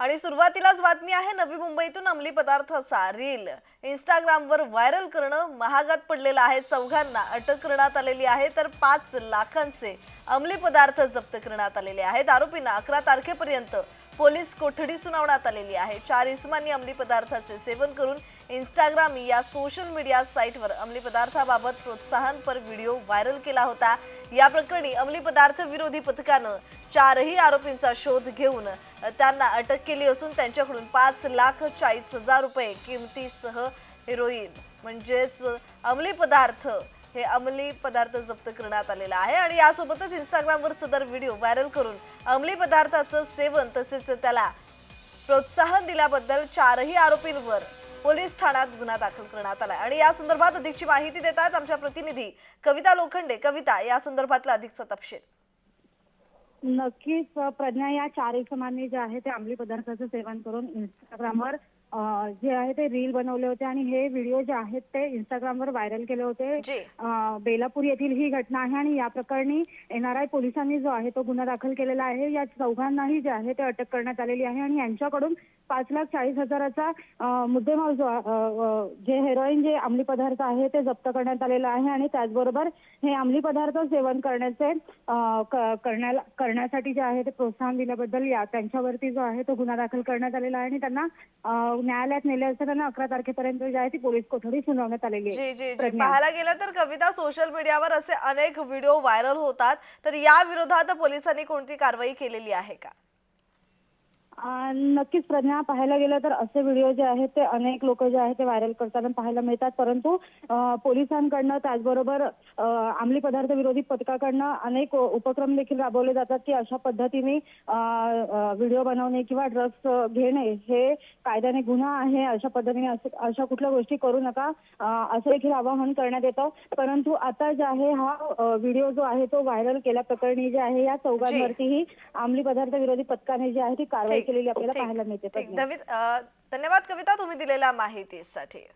आणि सुरुवातीलाच बातमी आहे नवी मुंबईतून अंमली पदार्थाचा रील इंस्टाग्रामवर व्हायरल करणं महागात पडलेलं आहे. चौघांना अटक करण्यात आलेली आहे तर पाच लाखांचे अंमली पदार्थ जप्त करण्यात आलेले आहेत. आरोपींना अकरा तारखेपर्यंत पोलीस कोठडी सुनावण्यात आलेली आहे. चार इसमांनी अंमली पदार्थाचे सेवन करून इंस्टाग्राम या सोशल मीडिया साईटवर अंमली पदार्थाबाबत प्रोत्साहनपर व्हिडिओ व्हायरल केला होता. या प्रकरणी अंमली पदार्थ विरोधी पथकानं चारही आरोपींचा शोध घेऊन त्यांना अटक केली असून त्यांच्याकडून पाच लाख चाळीस हजार रुपये किमतीसह हिरोईन म्हणजेच अंमली पदार्थ हे अंमली पदार्थ जप्त करण्यात आलेला आहे. आणि यासोबतच इंस्टाग्रामवर सदर व्हिडिओ व्हायरल करून अंमली पदार्थाचं सेवन तसेच त्याला प्रोत्साहन दिल्याबद्दल चारही आरोपींवर पोलीस ठाण्यात गुन्हा दाखल करण्यात आला आणि या संदर्भात अधिकची माहिती देतात आमच्या प्रतिनिधी कविता लोखंडे. कविता या संदर्भातला अधिकचा तपशील. नक्कीच प्रज्ञा या चार समाने जे आहे ते अंमली पदार्थाचं सेवन करून इंस्टाग्रामवर जे आहे ते रील बनवले होते आणि हे व्हिडिओ जे आहेत ते इंस्टाग्रामवर व्हायरल केले होते. जी. अ, बेलापूर येथील ही घटना आहे आणि या प्रकरणी एनआरआय पोलिसांनी जो आहे तो गुन्हा दाखल केलेला आहे. या चौघांनाही जे आहे ते अटक करण्यात आलेली आहे आणि यांच्याकडून पाच लाख चाळीस हजाराचा अ, मुद्देमाल जो अ, अ, जे हेरोईन जे अंमली पदार्थ आहे ते जप्त करण्यात आलेलं आहे आणि त्याचबरोबर हे अंमली पदार्थ सेवन करण्याचे अ, क- करण्याला करण्यासाठी जे आहे ते प्रोत्साहन दिल्याबद्दल या त्यांच्यावरती जो आहे तो गुन्हा दाखल करण्यात आलेला आहे आणि त्यांना अ, न्यायालयात नेले असता त्यांना अकरा तारखेपर्यंत जी आहे ती पोलीस कोठडी सुनावण्यात आलेली जी आहे जी जी. प्रज्ञा. पाहायला गेलं तर कविता सोशल मीडियावर असे अनेक व्हिडिओ व्हायरल होतात. तर या विरोधात पोलिसांनी कोणती कारवाई केलेली आहे का? नक्कीच प्रज्ञा पाहायला गेलं तर असे व्हिडिओ जे आहेत ते अनेक लोक जे आहेत ते व्हायरल करताना पाहायला मिळतात. परंतु पोलिसांकडनं त्याचबरोबर अंमली पदार्थ विरोधी पथकाकडनं अनेक उपक्रम देखील राबवले जातात की अशा पद्धतीने व्हिडिओ बनवणे किंवा ड्रग्स घेणे हे कायद्याने गुन्हा आहे. अशा पद्धतीने अशा कुठल्या गोष्टी करू नका असं देखील आवाहन करण्यात येतं. परंतु आता जे आहे हा व्हिडिओ जो आहे तो व्हायरल केल्या प्रकरणी जे आहे या चौघांवरतीही अंमली पदार्थ विरोधी पथकाने जी आहे ती कारवाई केलेली आपल्याला पाहायला मिळते. प्रज्ञा. धन्यवाद कविता तुम्ही दिलेल्या माहितीसाठी